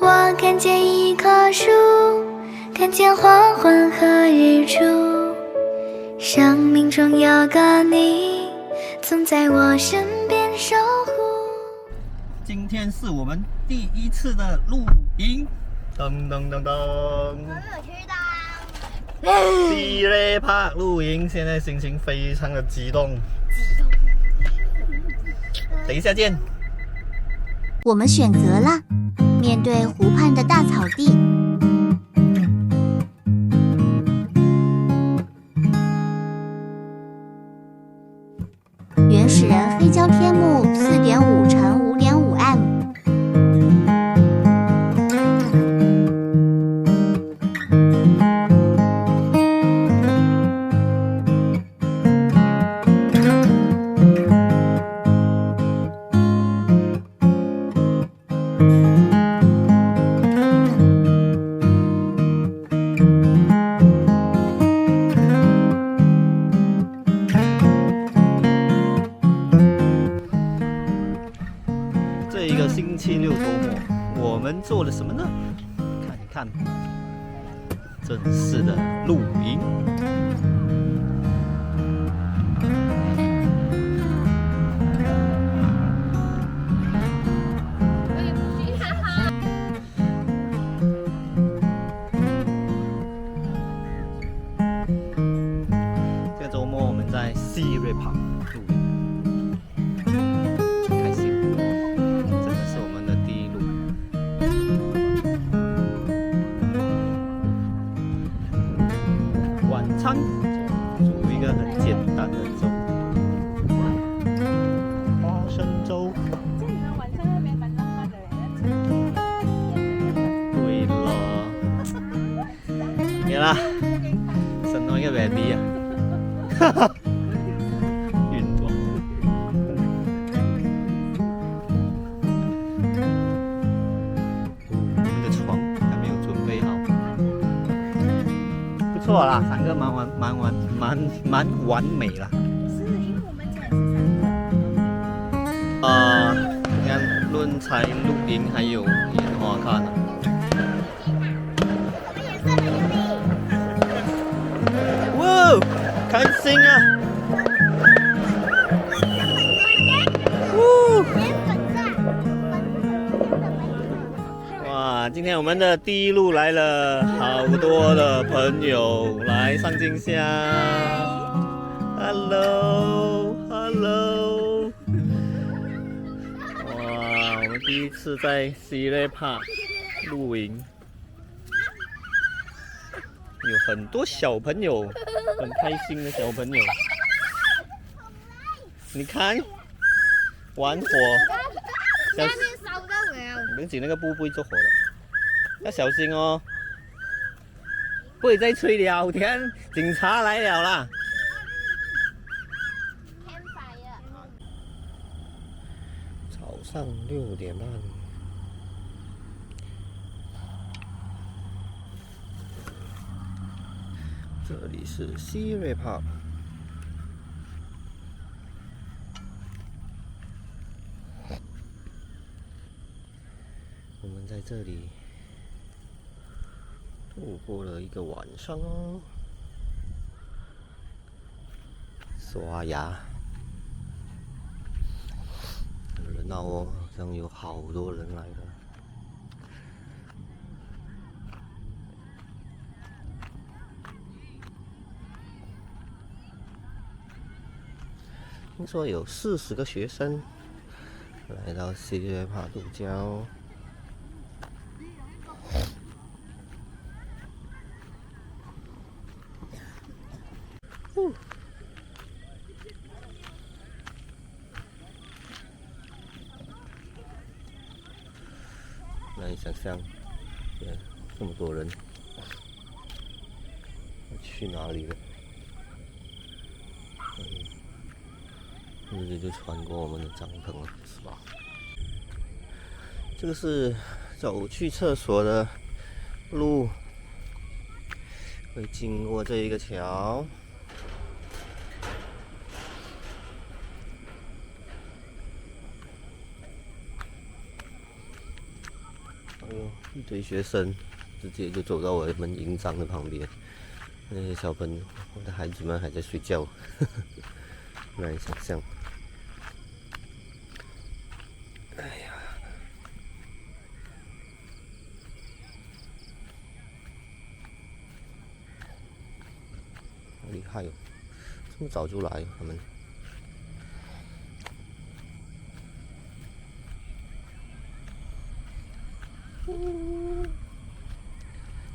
我看见一棵树，看见黄昏和日出，生命中有个你，总在我身边守护。今天是我们第一次的露营，噔噔噔噔。喜雷帕露营，现在心情非常的激动。等一下见。我们选择了面对湖畔的大草地，原始人黑胶天幕四点五看，正式的录音。煮一个很简单的粥，花生粥。这你们晚上那边蛮浪漫的嘞。对了，没啦，生咗一个 baby 啊，哈哈，错啦，三个蛮完蛮完蛮蛮完美啦。是因为我们家也是三个。啊、你看论才露营还有烟花看啊。哇，开心啊！今天我们的第一路来了，好多的朋友来上镜下。Hello，Hello。哇，我们第一次在西雷帕露营，有很多小朋友，很开心的小朋友。你看，玩火，小烧到了。不用紧，那个布不会着火的，要小心哦。不可以再吹了，天，警察来了啦！早上六点半。这里是西瑞帕。我们在这里度过了一个晚上哦。刷牙，很热闹哦，好像有好多人来了。听说有四十个学生来到西约帕度假哦。难以想象，对，这么多人，去哪里了？嗯，日子就穿过我们的帐篷了，是吧？这个是走去厕所的路，会经过这一个桥。哎呦，一堆学生直接就走到我们营长的旁边，那些小朋友，我的孩子们还在睡觉，难以想象。哎呀，好厉害哦！这么早就来，他们。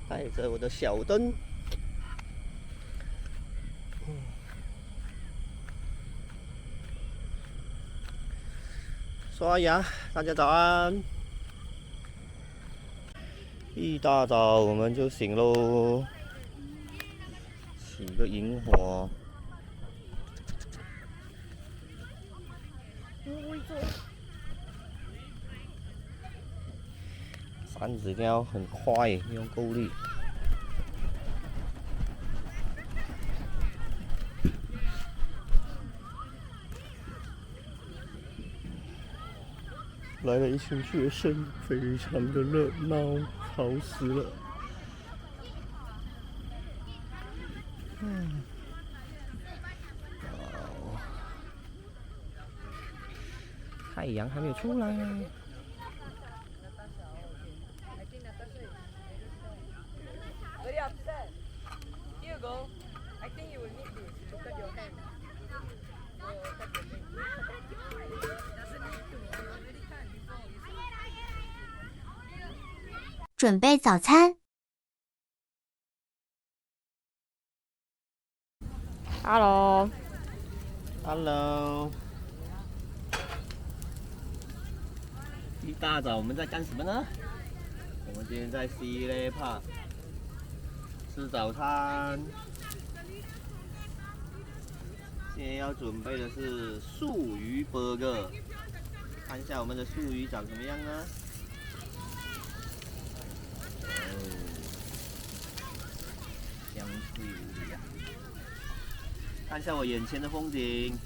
带着我的小灯，刷牙，大家早安。一大早我们就醒喽，起个萤火。铲子一定要很快，用够力。来了一群学生，非常的热闹，吵死了。嗯，哦，太阳还没有出来。准备早餐。Hello. Hello，一大早我们在干什么呢？我们今天在西雷帕吃早餐。今天要准备的是素鱼 burger，看一下我们的素鱼长什么样呢？哦，香气无比啊！看一下我眼前的风景，